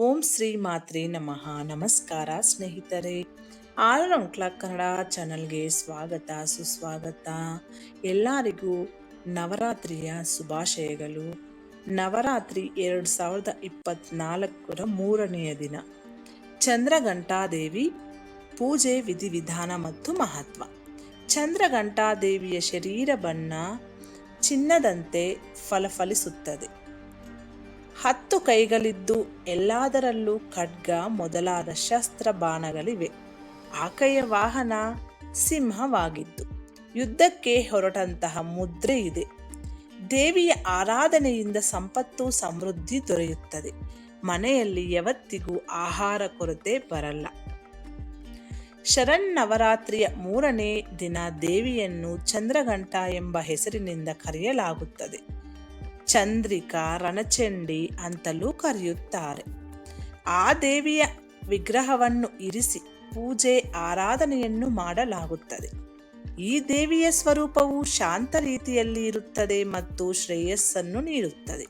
ಓಂ ಶ್ರೀ ಮಾತ್ರೆ ನಮಃ. ನಮಸ್ಕಾರ ಸ್ನೇಹಿತರೆ. ಆಲ್ ಕ್ಲಾಕ್ ಕನ್ನಡ ಚಾನಲ್ಗೆ ಸ್ವಾಗತ, ಸುಸ್ವಾಗತ. ಎಲ್ಲರಿಗೂ ನವರಾತ್ರಿಯ ಶುಭಾಶಯಗಳು. ನವರಾತ್ರಿ ಎರಡು ಸಾವಿರದ ಇಪ್ಪತ್ನಾಲ್ಕರ ಮೂರನೆಯ ದಿನ. ಚಂದ್ರಘಂಟಾದೇವಿ ಪೂಜೆ ವಿಧಿವಿಧಾನ ಮತ್ತು ಮಹತ್ವ. ಚಂದ್ರಘಂಟಾದೇವಿಯ ಶರೀರ ಬಣ್ಣ ಚಿನ್ನದಂತೆ ಫಲಫಲಿಸುತ್ತದೆ. ಹತ್ತು ಕೈಗಳಿದ್ದು ಎಲ್ಲದರಲ್ಲೂ ಖಡ್ಗ ಮೊದಲಾದ ಶಸ್ತ್ರ ಬಾಣಗಳಿವೆ ಆಕೆಯ ವಾಹನ ಸಿಂಹವಾಗಿದ್ದು ಯುದ್ಧಕ್ಕೆ ಹೊರಟಂತಹ ಮುದ್ರೆ ಇದೆ. ದೇವಿಯ ಆರಾಧನೆಯಿಂದ ಸಂಪತ್ತು ಸಮೃದ್ಧಿ ದೊರೆಯುತ್ತದೆ. ಮನೆಯಲ್ಲಿ ಯಾವತ್ತಿಗೂ ಆಹಾರ ಕೊರತೆ ಬರಲ್ಲ. ಶರನ್ನವರಾತ್ರಿಯ ಮೂರನೇ ದಿನ ದೇವಿಯನ್ನು ಚಂದ್ರಘಂಟ ಎಂಬ ಹೆಸರಿನಿಂದ ಕರೆಯಲಾಗುತ್ತದೆ. ಚಂದ್ರಿಕಾ ರಣಚಂಡಿ ಅಂತಲೂ ಕರೆಯುತ್ತಾರೆ. ಆ ದೇವಿಯ ವಿಗ್ರಹವನ್ನು ಇರಿಸಿ ಪೂಜೆ ಆರಾಧನೆಯನ್ನು ಮಾಡಲಾಗುತ್ತದೆ. ಈ ದೇವಿಯ ಸ್ವರೂಪವು ಶಾಂತ ರೀತಿಯಲ್ಲಿ ಇರುತ್ತದೆ ಮತ್ತು ಶ್ರೇಯಸ್ಸನ್ನು ನೀಡುತ್ತದೆ.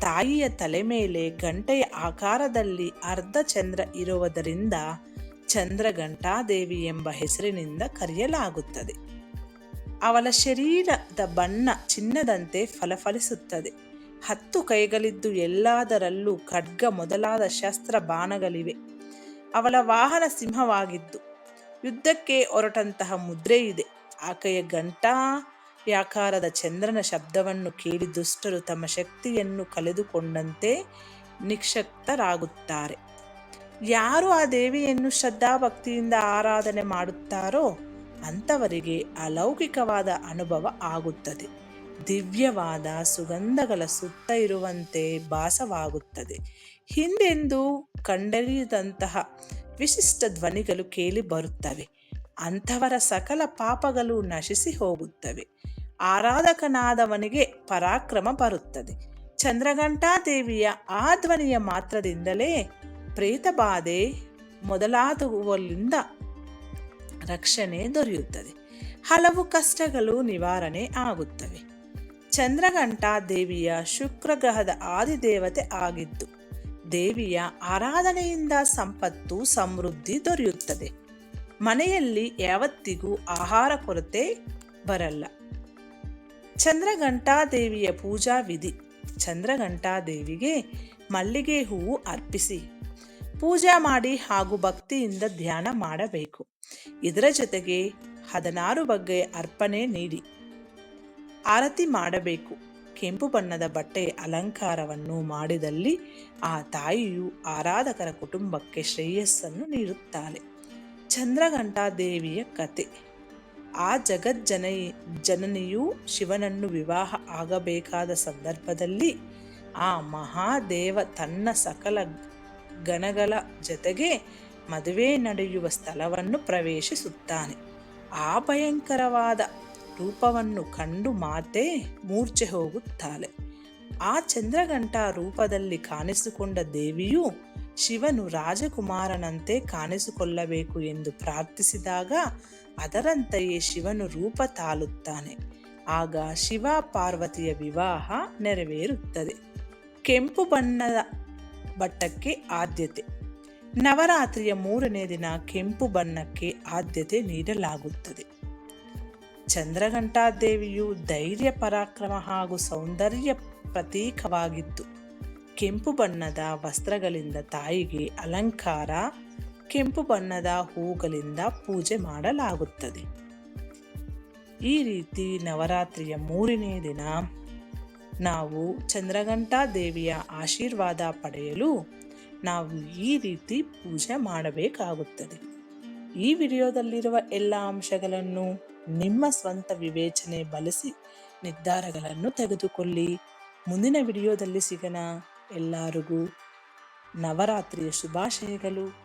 ತಾಯಿಯ ತಲೆ ಮೇಲೆ ಗಂಟೆಯ ಆಕಾರದಲ್ಲಿ ಅರ್ಧ ಚಂದ್ರ ಇರುವುದರಿಂದ ಚಂದ್ರಘಂಟಾದೇವಿ ಎಂಬ ಹೆಸರಿನಿಂದ ಕರೆಯಲಾಗುತ್ತದೆ. ಅವಳ ಶರೀರದ ಬಣ್ಣ ಚಿನ್ನದಂತೆ ಫಲಫಲಿಸುತ್ತದೆ. ಹತ್ತು ಕೈಗಳಿದ್ದು ಎಲ್ಲದರಲ್ಲೂ ಖಡ್ಗ ಮೊದಲಾದ ಶಸ್ತ್ರ ಬಾಣಗಳಿವೆ. ಅವಳ ವಾಹನ ಸಿಂಹವಾಗಿದ್ದು, ಯುದ್ಧಕ್ಕೆ ಹೊರಟಂತಹ ಮುದ್ರೆ ಇದೆ. ಆಕೆಯ ಗಂಟಾಯಾಕಾರದ ಚಂದ್ರನ ಶಬ್ದವನ್ನು ಕೇಳಿ ದುಷ್ಟರು ತಮ್ಮ ಶಕ್ತಿಯನ್ನು ಕಳೆದುಕೊಂಡಂತೆ ನಿಕ್ಷಕ್ತರಾಗುತ್ತಾರೆ ಯಾರು ಆ ದೇವಿಯನ್ನು ಶ್ರದ್ಧಾಭಕ್ತಿಯಿಂದ ಆರಾಧನೆ ಮಾಡುತ್ತಾರೋ ಅಂಥವರಿಗೆ ಅಲೌಕಿಕವಾದ ಅನುಭವ ಆಗುತ್ತದೆ. ದಿವ್ಯವಾದ ಸುಗಂಧಗಳ ಸುತ್ತ ಇರುವಂತೆ ಭಾಸವಾಗುತ್ತದೆ. ಹಿಂದೆಂದು ಕಂಡರಿಯದಂತಹ ವಿಶಿಷ್ಟ ಧ್ವನಿಗಳು ಕೇಳಿ ಬರುತ್ತವೆ. ಅಂಥವರ ಸಕಲ ಪಾಪಗಳು ನಶಿಸಿ ಹೋಗುತ್ತವೆ. ಆರಾಧಕನಾದವನಿಗೆ ಪರಾಕ್ರಮ ಬರುತ್ತದೆ. ಚಂದ್ರಘಂಟಾದೇವಿಯ ಆ ಧ್ವನಿಯ ಮಾತ್ರದಿಂದಲೇ ಪ್ರೇತಬಾಧೆ ಮೊದಲಾದವುಗಳಿಂದ ರಕ್ಷಣೆ ದೊರೆಯುತ್ತದೆ. ಹಲವು ಕಷ್ಟಗಳು ನಿವಾರಣೆ ಆಗುತ್ತವೆ. ಚಂದ್ರಘಂಟ ದೇವಿಯ ಶುಕ್ರ ಗ್ರಹದ ಆದಿದೇವತೆ ಆಗಿದ್ದು, ದೇವಿಯ ಆರಾಧನೆಯಿಂದ ಸಂಪತ್ತು, ಸಮೃದ್ಧಿ ದೊರೆಯುತ್ತದೆ. ಮನೆಯಲ್ಲಿ ಯಾವತ್ತಿಗೂ ಆಹಾರ ಕೊರತೆ ಬರಲ್ಲ. ಚಂದ್ರಘಂಟಾದೇವಿಯ ಪೂಜಾ ವಿಧಿ, ಚಂದ್ರಘಂಟಾ ದೇವಿಗೆ ಮಲ್ಲಿಗೆ ಹೂವು ಅರ್ಪಿಸಿ. ಪೂಜೆ ಮಾಡಿ ಹಾಗೂ ಭಕ್ತಿಯಿಂದ ಧ್ಯಾನ ಮಾಡಬೇಕು. ಇದರ ಜೊತೆಗೆ ಹದಿನಾರು ಬಗ್ಗೆ ಅರ್ಪಣೆ ನೀಡಿ. ಆರತಿ ಮಾಡಬೇಕು. ಕೆಂಪು ಬಣ್ಣದ ಬಟ್ಟೆ ಅಲಂಕಾರವನ್ನು ಮಾಡಿದಲ್ಲಿ ಆ ತಾಯಿಯು ಆರಾಧಕರ ಕುಟುಂಬಕ್ಕೆ ಶ್ರೇಯಸ್ಸನ್ನು ನೀಡುತ್ತಾಳೆ. ಚಂದ್ರಘಂಟಾ ದೇವಿಯ ಕತೆ. ಆ ಜಗಜ್ಜನ, ಜನನಿಯು ಶಿವನನ್ನು ವಿವಾಹ ಆಗಬೇಕಾದ ಸಂದರ್ಭದಲ್ಲಿ ಆ ಮಹಾದೇವ ತನ್ನ ಸಕಲ ಗಣಗಳ ಜೊತೆಗೆ ಮದುವೆ ನಡೆಯುವ ಸ್ಥಳವನ್ನು ಪ್ರವೇಶಿಸುತ್ತಾನೆ. ಆ ಭಯಂಕರವಾದ ರೂಪವನ್ನು ಕಂಡು ಮಾತೆ ಮೂರ್ಛೆ ಹೋಗುತ್ತಾಳೆ. ಆ ಚಂದ್ರಗಂಟ ರೂಪದಲ್ಲಿ ಕಾಣಿಸಿಕೊಂಡ ದೇವಿಯು ಶಿವನು ರಾಜಕುಮಾರನಂತೆ ಕಾಣಿಸಿಕೊಳ್ಳಬೇಕು ಎಂದು ಪ್ರಾರ್ಥಿಸಿದಾಗ ಅದರಂತೆಯೇ ಶಿವನು ರೂಪ ತಾಳುತ್ತಾನೆ. ಆಗ ಶಿವ ಪಾರ್ವತಿಯ ವಿವಾಹ ನೆರವೇರುತ್ತದೆ. ಕೆಂಪು ಬಣ್ಣದ ಬಟ್ಟಕ್ಕೆ ಆದ್ಯತೆ. ನವರಾತ್ರಿಯ ಮೂರನೇ ದಿನ ಕೆಂಪು ಬಣ್ಣಕ್ಕೆ ಆದ್ಯತೆ ನೀಡಲಾಗುತ್ತದೆ. ಚಂದ್ರಘಂಟಾದೇವಿಯು ಧೈರ್ಯ, ಪರಾಕ್ರಮ ಹಾಗೂ ಸೌಂದರ್ಯ ಪ್ರತೀಕವಾಗಿದ್ದು, ಕೆಂಪು ಬಣ್ಣದ ವಸ್ತ್ರಗಳಿಂದ ತಾಯಿಗೆ ಅಲಂಕಾರ, ಕೆಂಪು ಬಣ್ಣದ ಹೂಗಳಿಂದ ಪೂಜೆ ಮಾಡಲಾಗುತ್ತದೆ. ಈ ರೀತಿ ನವರಾತ್ರಿಯ ಮೂರನೇ ದಿನ ನಾವು ಚಂದ್ರಘಂಟಾ ದೇವಿಯ ಆಶೀರ್ವಾದ ಪಡೆಯಲು ನಾವು ಈ ರೀತಿ ಪೂಜೆ ಮಾಡಬೇಕಾಗುತ್ತದೆ. ಈ ವಿಡಿಯೋದಲ್ಲಿರುವ ಎಲ್ಲ ಅಂಶಗಳನ್ನು ನಿಮ್ಮ ಸ್ವಂತ ವಿವೇಚನೆ ಬಳಸಿ ನಿರ್ಧಾರಗಳನ್ನು ತೆಗೆದುಕೊಳ್ಳಿ. ಮುಂದಿನ ವಿಡಿಯೋದಲ್ಲಿ ಸಿಗೋಣ. ಎಲ್ಲರಿಗೂ ನವರಾತ್ರಿಯ ಶುಭಾಶಯಗಳು.